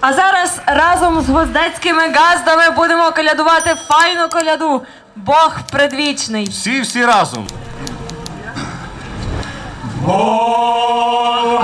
А зараз разом з гвоздецькими газдами будемо колядувати файну коляду. Бог предвічний. Всі всі разом. Предвічний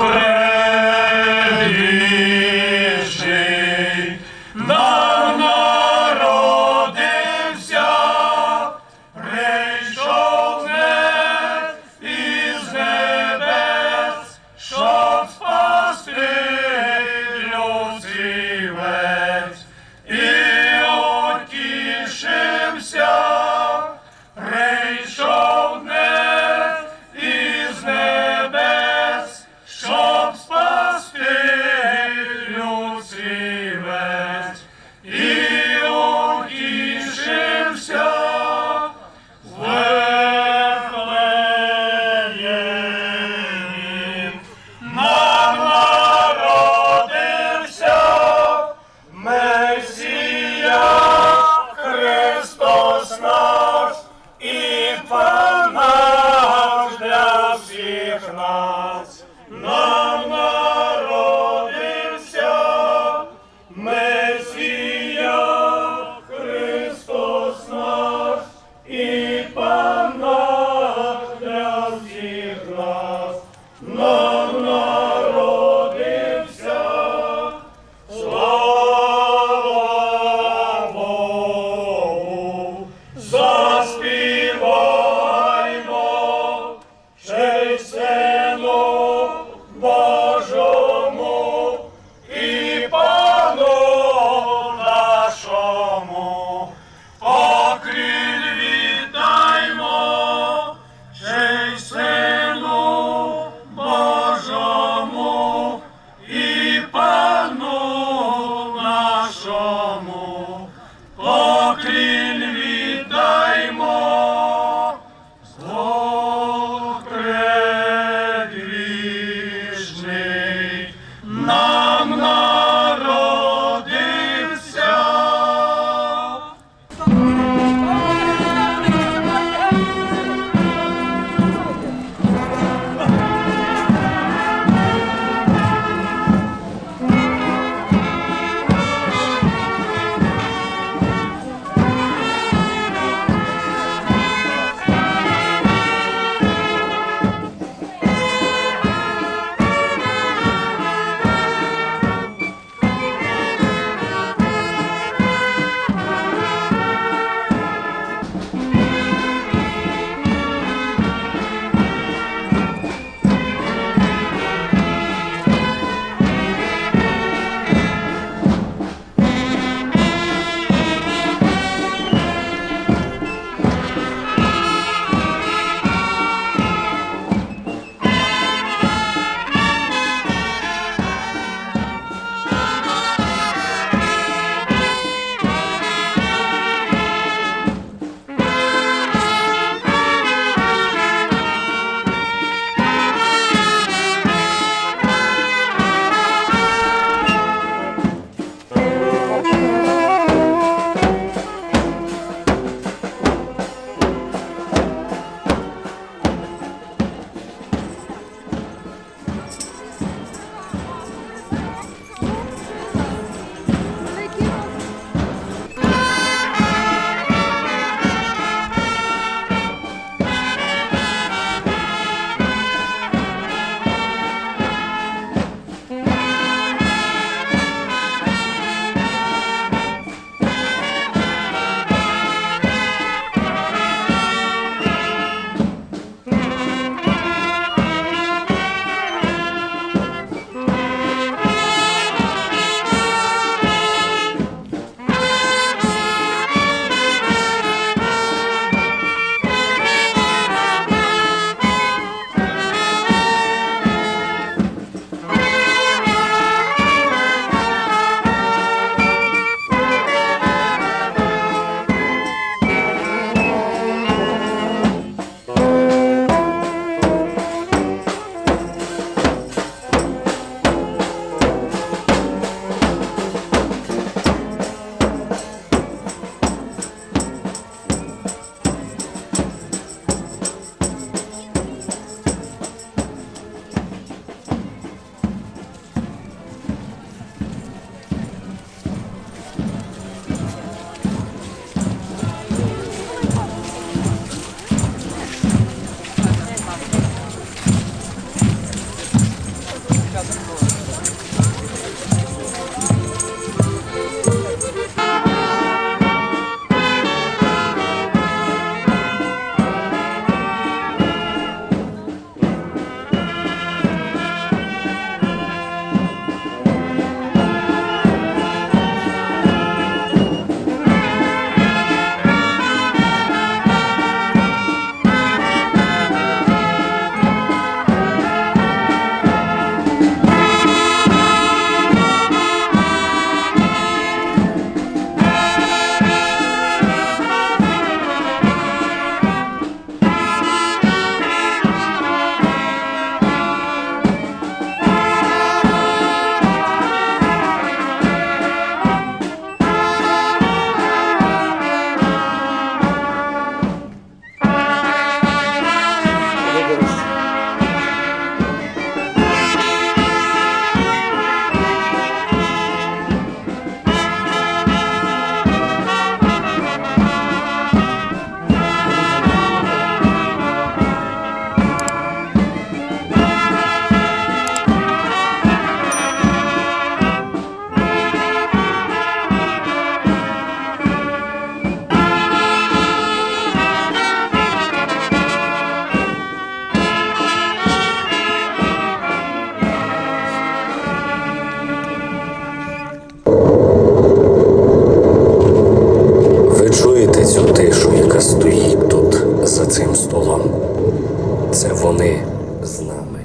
визволяли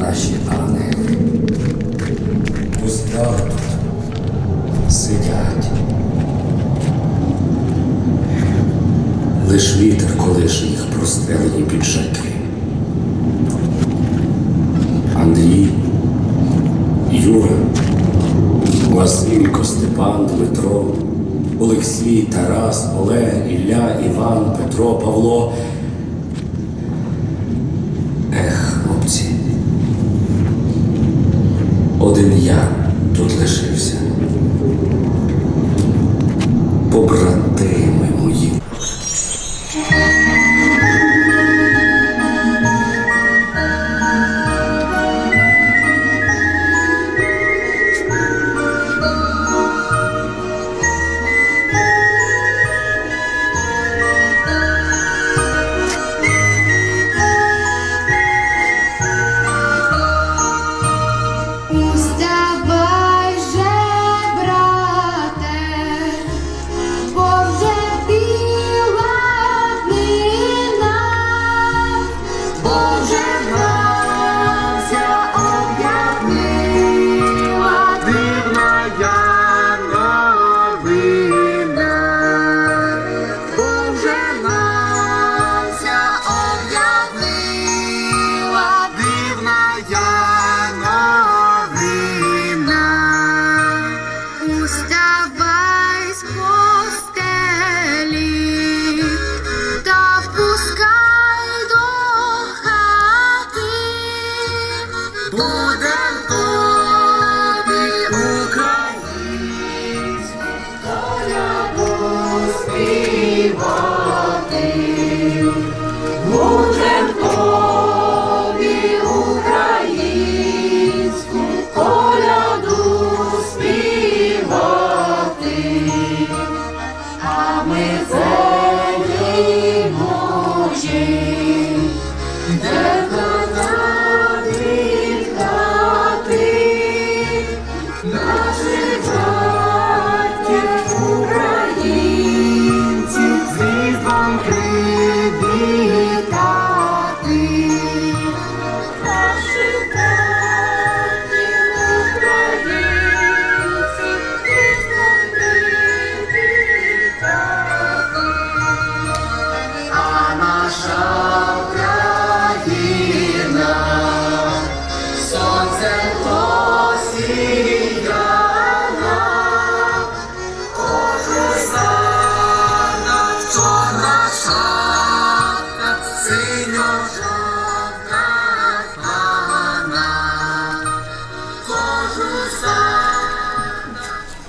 наші ангели. Пусть тут сидять. Лиш вітер колише їх прострелені піджаки. Андрій, Юра, Василько, Степан, Дмитро, Олексій, Тарас, Олег, Ілля, Іван, Петро, Павло.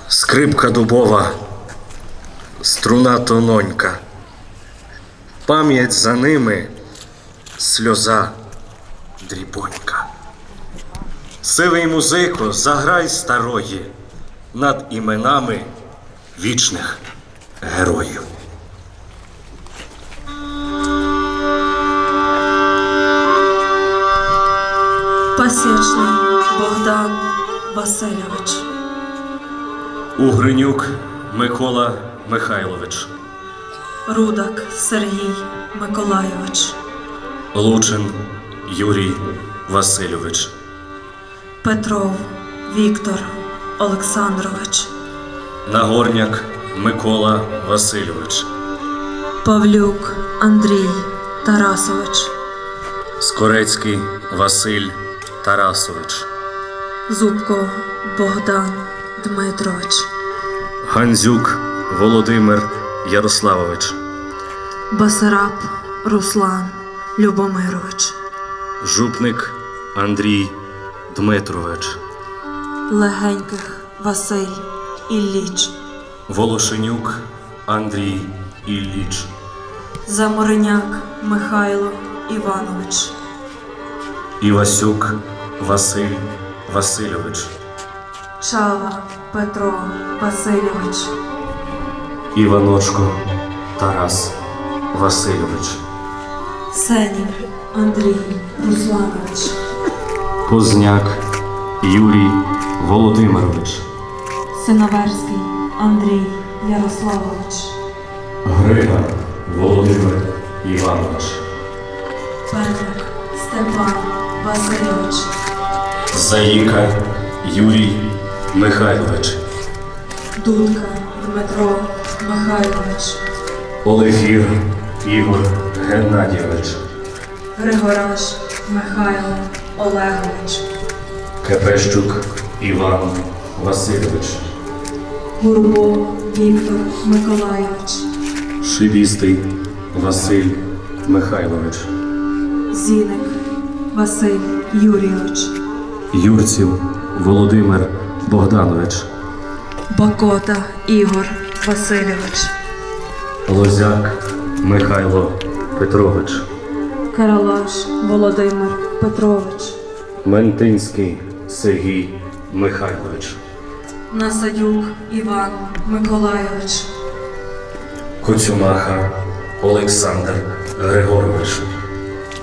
Скрипка дубова, струна тононька. Пам'ять за ними сльоза дрібонька. Сивий музико, заграй старої над іменами вічних героїв. Пасічний Богдан Васильович. Угринюк Микола Михайлович, Рудак Сергій Миколайович. Лучин Юрій Васильович, Петров Віктор Олександрович. Нагорняк Микола Васильович, Павлюк Андрій Тарасович. Скорецький Василь Тарасович, Зубко Богдан Дмитрович. Гандзюк Володимир Ярославович, Басараб Руслан Любомирович. Жупник Андрій Дмитрович, Легеньких Василь Ілліч. Волошенюк Андрій Ілліч, Замореняк Михайло Іванович. Івасюк Василь Васильович, Чава Петро Васильович. Іваночко Тарас Васильович, Сенів Андрій Русланович. Позняк Юрій Володимирович, Синоверський Андрій Ярославович. Грига Володимир Іванович, Петрик Степан Васильович. Заїка Юрій Михайлович, Дудка Дмитро Михайлович. Олефір Ігор Геннадійович, Григораш Михайло Олегович, Кепещук Іван Васильович, Гурбо Віктор Миколайович, Шибістий Василь Михайлович, Зіник Василь Юрійович, Юрців Володимир Богданович, Бакота Ігор Васильович, Лозяк Михайло Петрович, Каралаш Володимир Петрович, Ментинський Сергій Михайлович, Насадюк Іван Миколайович, Коцюмаха Олександр Григорович,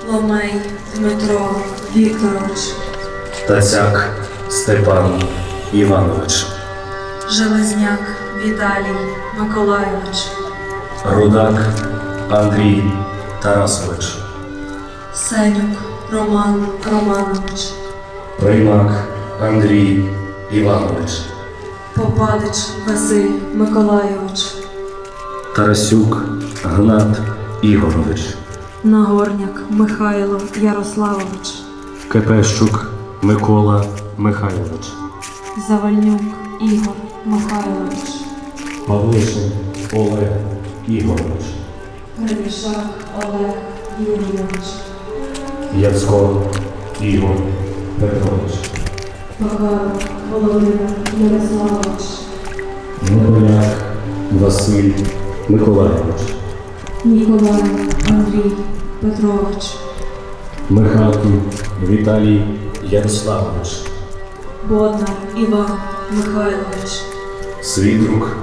Ломей Дмитро Вікторович, Тацяк Степан Іванович, Железняк Віталій Миколайович, Рудак Андрій Тарасович, Сенюк Роман Романович, Приймак Андрій Іванович, Попадич Василь Миколайович, Тарасюк Гнат Ігорович, Нагорняк Михайло Ярославович, Кепещук Микола Михайлович, Завальнюк Ігор Михайлович, Павлишин Олег Ігорович, Гребішак Олег Юрійович, Яцко Ігор Петрович, Багаров Володимир Ярославович, Миколяк Василь Миколайович, Ніколай Андрій Петрович, Михалків Віталій Ярославович, Боднар Іван Михайлович, Свідрук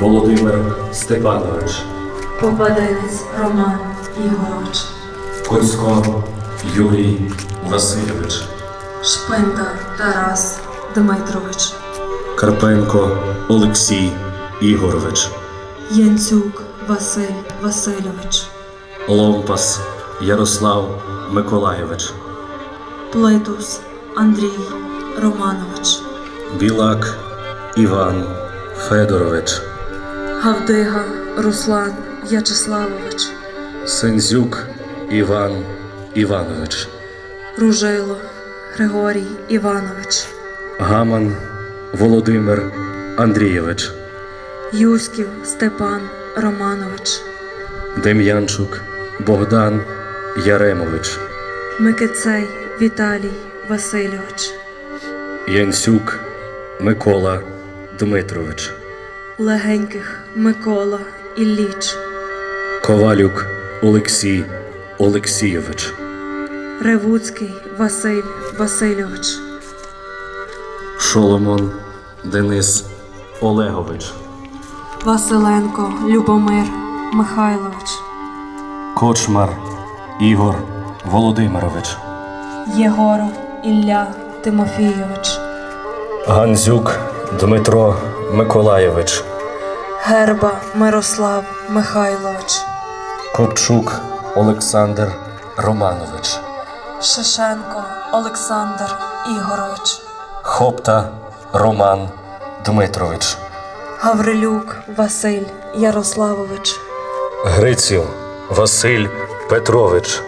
Володимир Степанович, Попаденець Роман Ігорович, Коцько Юрій Васильович, Шпинта Тарас Дмитрович, Карпенко Олексій Ігорович, Янцюк Василь Васильович, Ломпас Ярослав Миколайович, Плитус Андрій Романович, Білак Іван Федорович, Гавдига Руслан В'ячеславович, Сензюк Іван Іванович, Ружило Григорій Іванович, Гаман Володимир Андрійович, Юськів Степан Романович, Дем'янчук Богдан Яремович, Микицей Віталій Васильович, Янцюк Микола Дмитрович, Легеньких Микола Ілліч, Ковалюк Олексій Олексійович, Ревуцький Василь Васильович, Шоломон Денис Олегович, Василенко Любомир Михайлович, Кочмар Ігор Володимирович, Єгоров Ілля Тимофійович, Ганзюк Дмитро Миколайович, Герба Мирослав Михайлович, Копчук Олександр Романович, Шишенко Олександр Ігорович, Хопта Роман Дмитрович, Гаврилюк Василь Ярославович, Гриців Василь Петрович,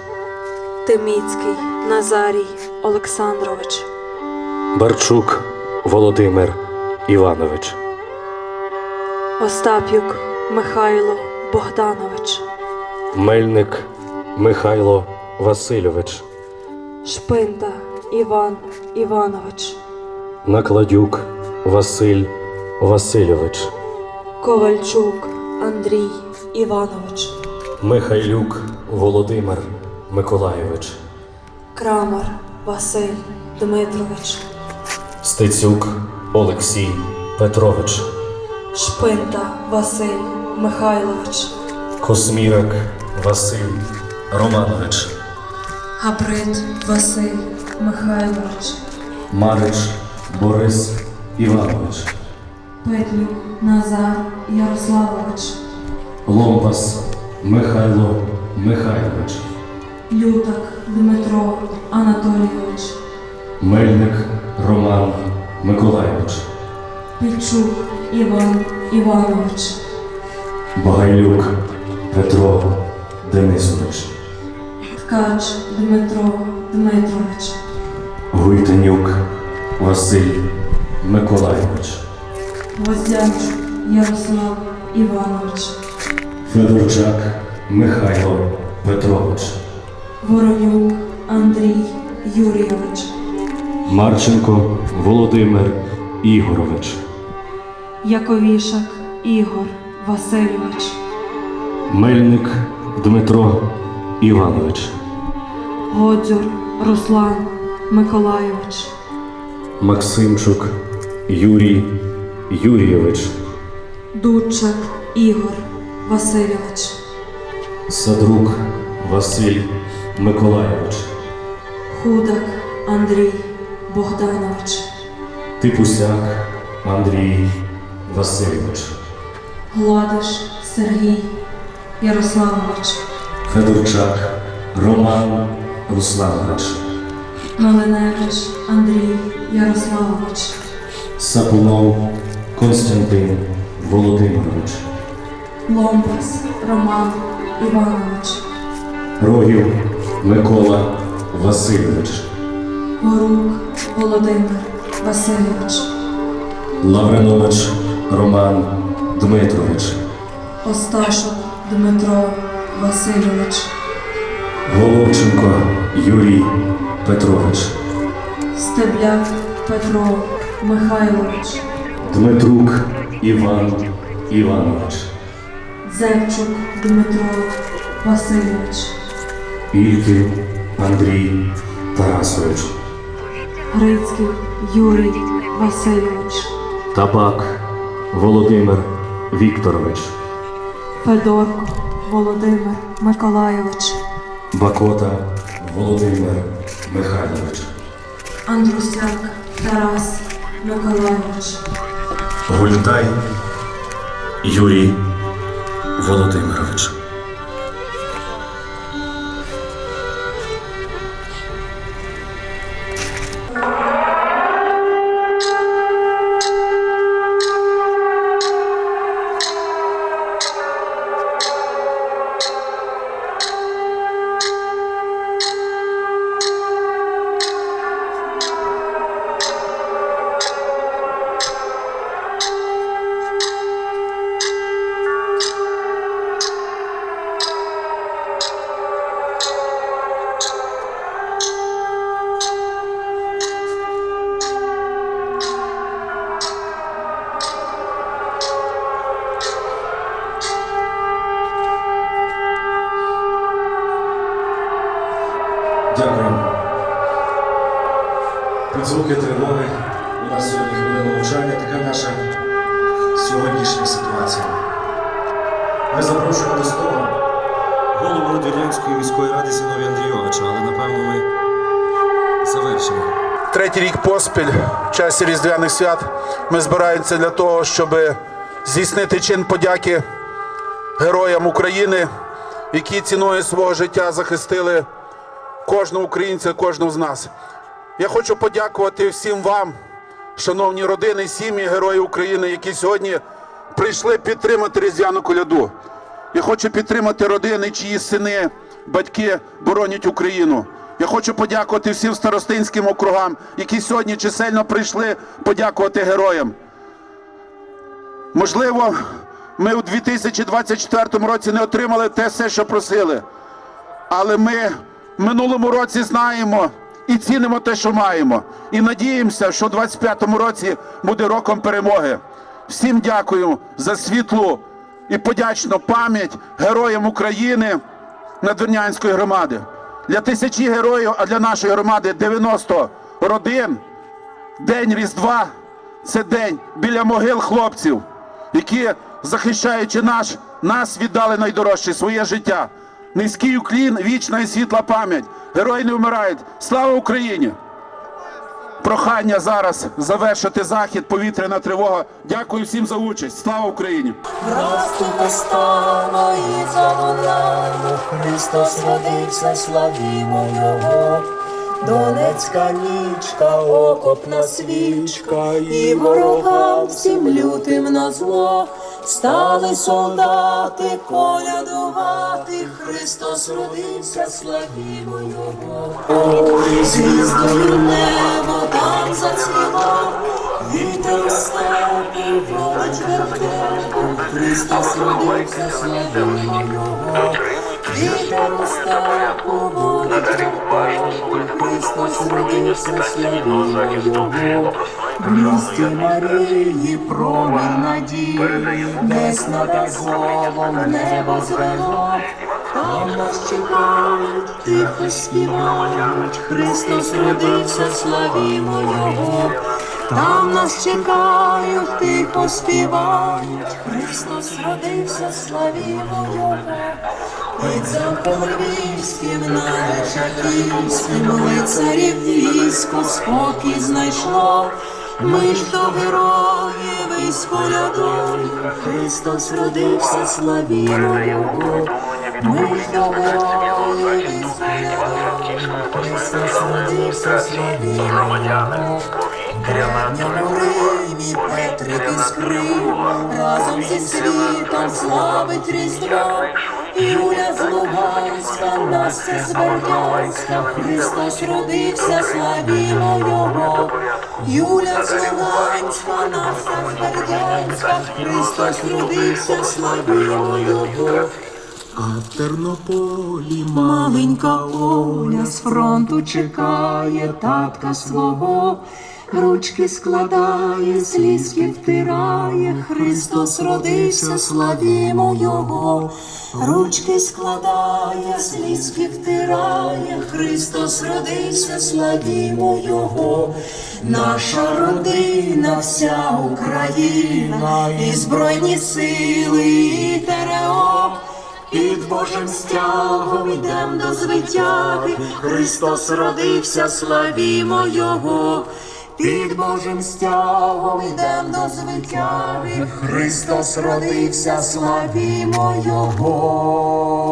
Тиміцький Назарій Олександрович, Барчук Володимир Іванович, Остап'юк Михайло Богданович, Мельник Михайло Васильович, Шпинта Іван Іванович, Накладюк Василь Васильович, Ковальчук Андрій Іванович, Михайлюк Володимир Миколайович, Крамар Василь Дмитрович, Стецюк Олексій Петрович, Шпинта Василь Михайлович, Космірак Василь Романович, Габрид Василь Михайлович, Марич Борис Іванович, Петлюк Назар Ярославович, Ломпас Михайло Михайлович, Лютак Дмитро Анатолійович, Мельник Роман Миколайович, Пільчук Іван Іванович, Багайлюк Петро Денисович, Ткач Дмитро Дмитрович, Гуйтенюк Василь Миколайович, Гвоздяч Ярослав Іванович, Федорчак Михайло Петрович, Воронюк Андрій Юрійович, Марченко Володимир Ігорович, Яковішак Ігор Васильович, Мельник Дмитро Іванович, Годзюр Руслан Миколайович, Максимчук Юрій Юрійович, Дудчак Ігор Васильович, Садрук Василь Миколайович, Худак Андрій Богданович, Типусяк Андрій Васильович, Гладиш Сергій Ярославович, Федорчак Роман Русланович, Малиневич Андрій Ярославович, Сапунов Константин Володимирович, Ломбас Роман Іванович, Рогів Микола Васильович, Горук Володимир Васильович, Лавринович Роман Дмитрович, Осташов Дмитро Васильович, Головченко Юрій Петрович, Стебляк Петро Михайлович, Дмитрук Іван Іванович, Зевчук Дмитро Васильович, Ільків Андрій Тарасович, Грицький Юрій Васильович, Табак Володимир Вікторович, Федорко Володимир Миколайович, Бакота Володимир Михайлович, Андрусяк Тарас Миколайович, Гультай Юрій Володимирович. Звуки тривоги у нас сьогодні хвилина мовчання, така наша сьогоднішня ситуація. Ми запрошуємо до слова голову Радвірнянської міської ради Зіновія Андрійовича, але напевно ми завершимо. Третій рік поспіль в часі Різдвяних свят ми збираємося для того, щоб здійснити чин подяки героям України, які ціною свого життя захистили кожного українця, кожного з нас. Я хочу подякувати всім вам, шановні родини, сім'ї Героїв України, які сьогодні прийшли підтримати Різдвяну коляду. Я хочу підтримати родини, чиї сини, батьки боронять Україну. Я хочу подякувати всім старостинським округам, які сьогодні чисельно прийшли подякувати героям. Можливо, ми у 2024 році не отримали те все, що просили. Але ми в минулому році знаємо і цінимо те, що маємо. І надіємося, що в 25-му році буде роком перемоги. Всім дякую за світлу і подячну пам'ять героям України Надвірнянської громади. Для тисячі героїв, а для нашої громади 90 родин. День Різдва це день біля могил хлопців, які, захищаючи наш, нас віддали найдорожче своє життя. Низький уклін, вічна і світла пам'ять. Герої не вмирають. Слава Україні! Прохання зараз завершити захід, повітряна тривога. Дякую всім за участь. Слава Україні! І залунало, Христос родився, славімо Його. Донецька нічка, окопна свічка, і ворога всім лютим на зло. Стали солдати колядувати, Христос родився, славімо Його. Ой, звіздою небо там зацвіло, вітер у степі, волить вертепу, Христос родився, славімо Його. Вітер у степу, волить вертепу, Христос родився, славімо Його. В місті Марії промінь надії, десь над зловом небо звело, там нас чекають, тихо співають, Христос родився, славімо Його. Там нас чекають, тихо співають, Христос родився, славімо Його. Під замком львівським, на Шаківським, лицарів військо спокій знайшло. Ми ж до героїв із колядою, Христос родився, славімо Його. Ми ж до героїв із колядою, Христос родився, славімо Його. Древньому Римі Петрик іскрив, разом зі світом славить Різдво. Юля з Луганська, Настя з Бердянська, Христос родився, славімо Його. Юля з Луганська, Настя з Бердянська, Христос родився, славімо Його. А в Тернополі маленька Оля з фронту чекає татка свого. Ручки складає, слізки втирає, Христос родився, славімо Його. Ручки складає, слізки втирає, Христос родився, славімо Його. Наша родина, вся Україна, і Збройні сили, і ТРО. Під Божим стягом йдем до звитяги, Христос родився, славімо Його. Під Божим стягом йдем до звитяги, Христос родився, славімо Його.